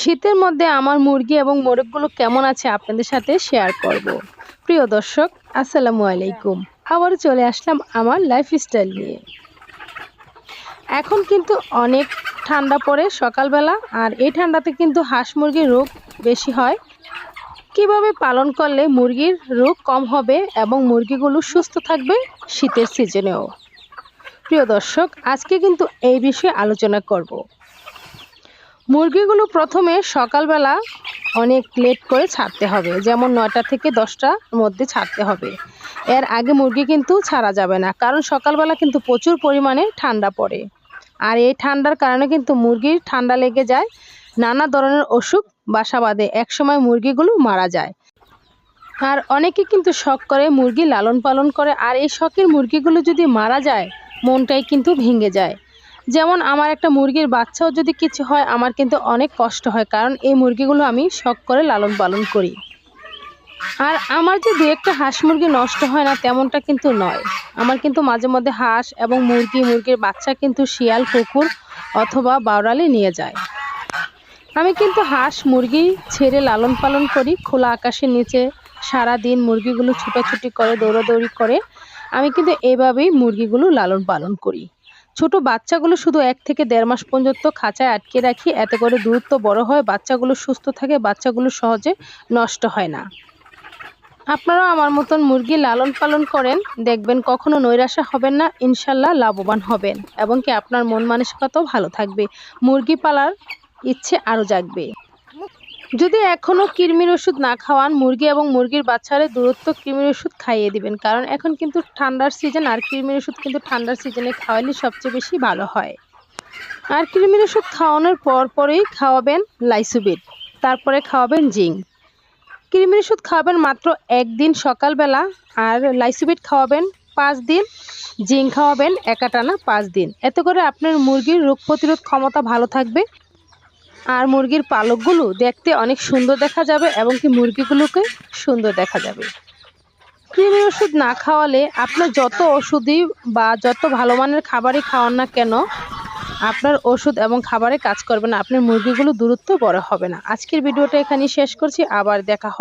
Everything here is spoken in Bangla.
শীতের মধ্যে আমার মুরগি এবং মোরগগুলো কেমন আছে আপনাদের সাথে শেয়ার করব। প্রিয় দর্শক, আসসালামু আলাইকুম। আবারও চলে আসলাম আমার লাইফস্টাইল নিয়ে। এখন কিন্তু অনেক ঠান্ডা পড়ে সকালবেলা, আর এই ঠান্ডাতে কিন্তু হাঁস মুরগির রোগ বেশি হয়। কীভাবে পালন করলে মুরগির রোগ কম হবে এবং মুরগিগুলো সুস্থ থাকবে শীতের সিজনেও প্রিয় দর্শক, আজকে কিন্তু এই বিষয়ে আলোচনা করব। মুরগিগুলো প্রথমে সকালবেলা অনেক লেট করে ছাড়তে হবে। যেমন নয়টা থেকে দশটার মধ্যে ছাড়তে হবে। এর আগে মুরগি কিন্তু ছাড়া যাবে না, কারণ সকালবেলা কিন্তু প্রচুর পরিমাণে ঠান্ডা পড়ে। আর এই ঠান্ডার কারণে কিন্তু মুরগির ঠান্ডা লেগে যায়, নানা ধরনের অসুখ, বাসা বাঁধে, একসময় মুরগিগুলো মারা যায়। আর অনেকে কিন্তু শখ করে মুরগি লালন পালন করে, আর এই শখের মুরগিগুলো যদি মারা যায়, মনটাই কিন্তু ভেঙে যায়। যেমন আমার একটা মুরগির বাচ্চাও যদি কিছু হয়, আমার কিন্তু অনেক কষ্ট হয়, কারণ এই মুরগিগুলো আমি শখ করে লালন পালন করি। আর আমার যে দু একটা হাঁস মুরগি নষ্ট হয় না, তেমনটা কিন্তু নয়। আমার কিন্তু মাঝে মধ্যে হাঁস এবং মুরগি, মুরগির বাচ্চা কিন্তু শিয়াল, কুকুর অথবা বাউরালি নিয়ে যায়। আমি কিন্তু হাঁস, মুরগি ছেড়ে লালন পালন করি, খোলা আকাশের নিচে সারা দিন মুরগিগুলো ছুটাছুটি করে, দৌড়াদৌড়ি করে। আমি কিন্তু এভাবেই মুরগিগুলো লালন পালন করি। ছোট বাচ্চাগুলো শুধু এক থেকে দেড় মাস পর্যন্ত খাঁচায় আটকে রাখি। এতে করে দূরত্ব বড় হয়, বাচ্চাগুলো সুস্থ থাকে, বাচ্চাগুলো সহজে নষ্ট হয় না। আপনারাও আমার মতন মুরগি লালন পালন করেন, দেখবেন কখনো নৈরাশা হবেন না, ইনশাল্লাহ লাভবান হবেন। এবং কি আপনার মন মানসিকতাও ভালো থাকবে। মুরগি পালার ইচ্ছে আরও জাগবে। যদি এখনও কৃমির ওষুধ না খাওয়ান, মুরগি এবং মুরগির বাচ্চারে দূরত্ব কৃমির ওষুধ খাইয়ে দিবেন। কারণ এখন কিন্তু ঠান্ডার সিজন আর কৃমির ওষুধ কিন্তু ঠান্ডার সিজনে খাওয়ালে সবচেয়ে বেশি ভালো হয়। আর কৃমির ওষুধ খাওয়ানোর পর পরেই খাওয়াবেন লাইসুবিট, তারপরে খাওয়াবেন জিঙ্ক। কৃমির ওষুধ খাওয়াবেন মাত্র একদিন সকালবেলা, আর লাইসুবিট খাওয়াবেন পাঁচ দিন, জিঙ্ক খাওয়াবেন একাটানা পাঁচ দিন। এতে করে আপনার মুরগির রোগ প্রতিরোধ ক্ষমতা ভালো থাকবে আর মুরগির পালকগুলো দেখতে অনেক সুন্দর দেখা যাবে এবং কি মুরগিগুলোকে সুন্দর দেখা যাবে। কৃমি ওষুধ না খাওয়ালে আপনার যত ওষুধই বা যত ভালো মানের খাবারই খাওয়ান না কেন, আপনার ওষুধ এবং খাবারে কাজ করবে না। আপনার মুরগিগুলো দূরত্ব বড় হবে না। আজকের ভিডিওটা এখানেই শেষ করছি। আবার দেখা